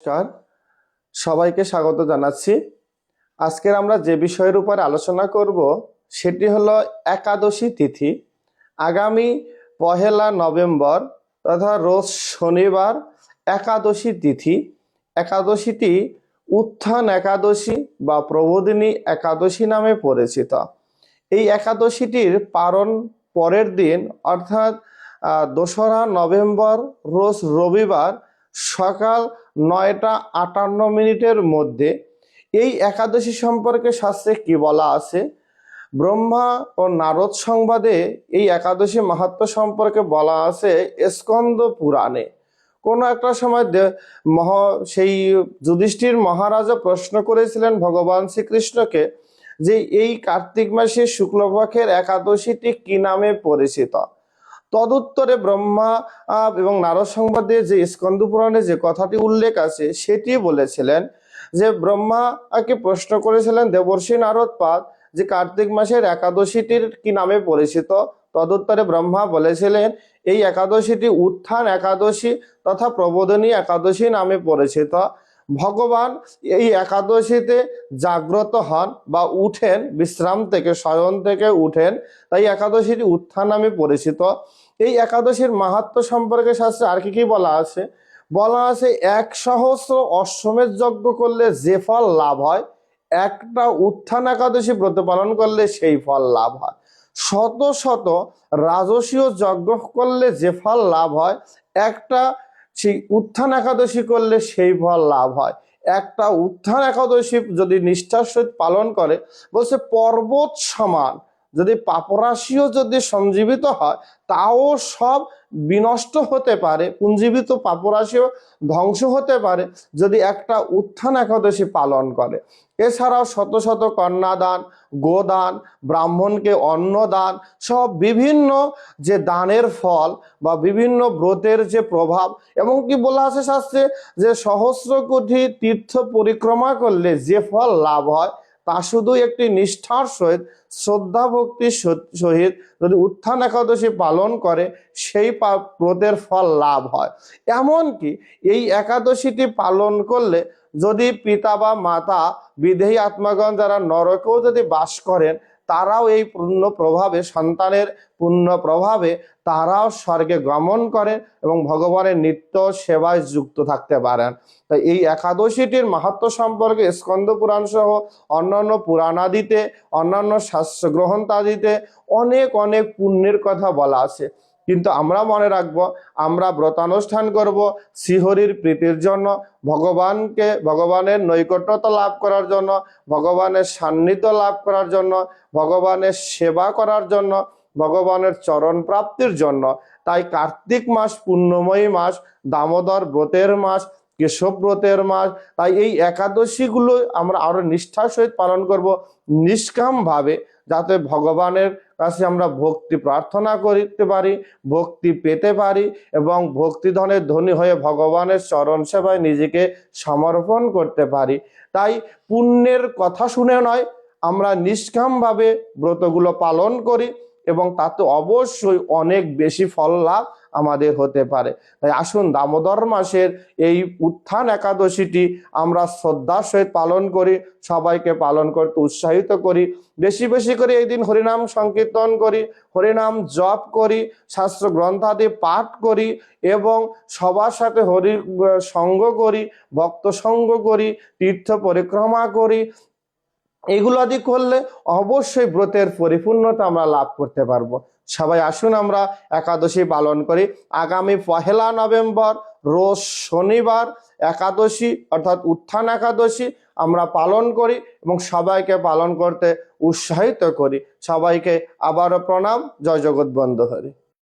নমস্কার। সবাইকে স্বাগত জানাচ্ছি। আজকের আমরা যে বিষয়ের উপর আলোচনা করব, সেটি হলো একাদশী তিথি। আগামী পহেলা নভেম্বর তথা রোজ শনিবার একাদশী তিথি। একাদশীটি উত্থান একাদশী বা প্রবোধিনী একাদশী নামে পরিচিত। এই একাদশীটির পালন পরের দিন, অর্থাৎ দোসরা নভেম্বর রোজ রবিবার সকাল নয়টা আটান্ন মিনিটের মধ্যে। এই একাদশী সম্পর্কে শাস্ত্রে কি বলা আছে? ব্রহ্মা ও নারদ সংবাদে এই একাদশী মাহাত্ম সম্পর্কে বলা আছে স্কন্দ পুরাণে। কোনো একটা সময় মহ সেই যুধিষ্ঠির মহারাজা প্রশ্ন করেছিলেন ভগবান শ্রীকৃষ্ণকে যে এই কার্তিক মাসে শুক্লপক্ষের একাদশীটি কি নামে পরিচিত? তদুত্তরে ব্রহ্মা এবং নারদ সংবাদে যে স্কন্দ পুরাণে যে কথাটি উল্লেখ আছে, সেটি বলেছিলেন যে ব্রহ্মাকে প্রশ্ন করেছিলেন দেবর্ষী নারদ পাদ যে কার্তিক মাসের একাদশীটির কি নামে পরিচিত? তদুত্তরে ব্রহ্মা বলেছিলেন, এই একাদশীটি উত্থান একাদশী তথা প্রবোধনী একাদশী নামে পরিচিত। ভগবান এই একাদশীতে জাগ্রত হন বা উঠেন, বিশ্রাম থেকে, শয়ন থেকে উঠেন। তাই একাদশীটি উত্থান নামে পরিচিত। এই একাদশীর মাহাত্ম সম্পর্কে শাস্ত্রে আর কি কি বলা আছে? বলা আছে, এক সহস্র অশ্বমেধ যজ্ঞ করলে যে ফল লাভ হয়, একটা উত্থান একাদশী ব্রত পালন করলে সেই ফল লাভ হয়। শত শত রাজসীয় যজ্ঞ করলে যে ফল লাভ হয়, একটা সেই উত্থান একাদশী করলে সেই ফল লাভ হয়। একটা উত্থান একাদশী যদি নিষ্ঠার সহিত পালন করে, বলছে পর্বত সমান। যদি পাপরাশিও যদি সঞ্জীবিত হয়, তাও সব বিনষ্ট হতে পারে পুঞ্জীবিত পাপরাশিও ধ্বংস হতে পারে যদি একটা উত্থান একাদশী পালন করে। এছাড়াও শত শত কন্যাদান, গোদান, ব্রাহ্মণকে অন্নদান সব বিভিন্ন যে দানের ফল বা বিভিন্ন ব্রতের যে প্রভাব এবং কি বলা আছে শাস্ত্রে যে সহস্র কোটি তীর্থ পরিক্রমা করলে যে ফল লাভ হয় তা শুধু একটি নিষ্ঠার সহিত শ্রদ্ধা ভক্তির সহিত যদি উত্থান একাদশী পালন করে, সেই ব্রতের ফল লাভ হয়। এমনকি এই একাদশীটি পালন করলে যদি পিতা বা মাতা বিদেহী আত্মাগণ যারা নরকেও যদি বাস করেন তারাও এই পূর্ণ প্রভাবে, সন্তানের পূর্ণ প্রভাবে তারাও স্বর্গে গমন করেন এবং ভগবানের নিত্য সেবায় যুক্ত থাকতে পারেন। তাই এই একাদশীটির মাহাত্ম সম্পর্কে স্কন্দ পুরাণ সহ অন্যান্য পুরাণাদিতে, অন্যান্য শাস্ত্র গ্রহণতাদিতে অনেক অনেক পুণ্যের কথা বলা আছে। কিন্তু আমরা মনে রাখব, আমরা ব্রতানুষ্ঠান করব শ্রীহরির প্রীতির জন্য, ভগবানকে, ভগবানের নৈকট্যতা লাভ করার জন্য, ভগবানের সান্নিধ্য লাভ করার জন্য, ভগবানের সেবা করার জন্য, ভগবানের চরণ প্রাপ্তির জন্য। তাই কার্তিক মাস পূর্ণময়ী মাস, দামোদর ব্রতের মাস, কেশব ব্রতের মাস, তাই এই একাদশীগুলো আমরা আরও নিষ্ঠার সহিত পালন করব নিষ্কাম ভাবে যাতে ভগবানের কাছে আমরা ভক্তি প্রার্থনা করতে পারি, ভক্তি পেতে পারি এবং ভক্তি ধনের ধনী হয়ে ভগবানের চরণ সেবায় নিজেকে সমর্পণ করতে পারি। তাই পুণ্যের কথা শুনে নয়, আমরা নিষ্কামভাবে ব্রতগুলো পালন করি। এবং তাতে অবশ্যই অনেক বেশি ফল লাভ আমাদের হতে পারে। তাই আসুন দামোদর মাসের এই উত্থান একাদশীটি আমরা শ্রদ্ধার সহিত পালন করি, সবাইকে পালন করতে উৎসাহিত করি, বেশি বেশি করে এই দিন হরিনাম সংকীর্তন করি, হরিনাম জপ করি, শাস্ত্র গ্রন্থাদি পাঠ করি এবং সবার সাথে হরি সঙ্গ করি, ভক্ত সঙ্গ করি, তীর্থ পরিক্রমা করি এগুলো আদি করলে অবশ্যই ব্রতের পরিপূর্ণতা আমরা লাভ করতে পারব। সবাই আসুন আমরা একাদশী পালন করি। আগামী পহেলা নভেম্বর, রোজ শনিবার একাদশী অর্থাৎ উত্থান একাদশী আমরা পালন করি এবং সবাইকে পালন করতে উৎসাহিত করি। সবাইকে আবারও প্রণাম। জয় জগৎ বন্ধ হরি।